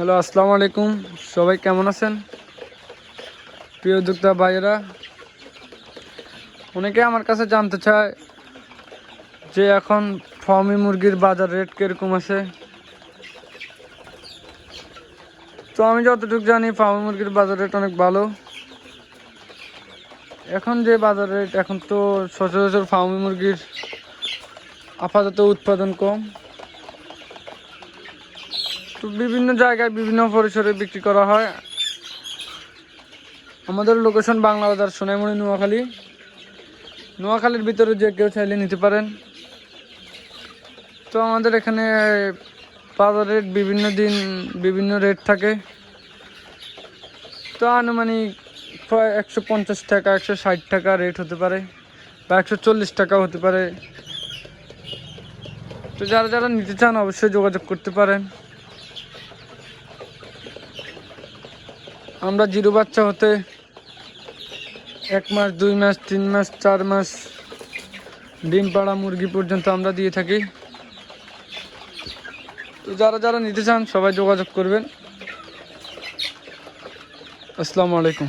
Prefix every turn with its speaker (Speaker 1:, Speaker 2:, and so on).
Speaker 1: Hello, আসসালামু আলাইকুম। সবাই কেমন আছেন? প্রিয় উদ্যোক্তা ভাইয়েরা, অনেকে আমার কাছে জানতে চায় যে এখন ফার্মি মুরগির বাজার রেট কীরকম আছে। তো আমি যতটুকু জানি, ফার্মি মুরগির বাজার রেট অনেক ভালো। এখন যে বাজার রেট এখন তো সচরাচর ফার্মি মুরগির আপাতত উৎপাদন কম। তো বিভিন্ন জায়গায় বিভিন্ন পরিসরে বিক্রি করা হয়। আমাদের লোকেশন বাংলা বাজার সোনাইমুড়ি, নোয়াখালী। নোয়াখালীর ভিতরে যে কেউ চাইলে নিতে পারেন। তো আমাদের এখানে বাজার রেট বিভিন্ন দিন বিভিন্ন রেট থাকে। তো আনুমানিক প্রায় একশো পঞ্চাশ টাকা, একশো ষাট টাকা রেট হতে পারে বা একশো চল্লিশ টাকা হতে পারে। তো যারা যারা নিতে চান অবশ্যই যোগাযোগ করতে পারেন। আমরা জিরো বাচ্চা হতে এক মাস, দুই মাস, তিন মাস, চার মাস ডিম পাড়া মুরগি পর্যন্ত আমরা দিয়ে থাকি। তো যারা যারা নিতে চান সবাই যোগাযোগ করবেন। আসসালামু আলাইকুম।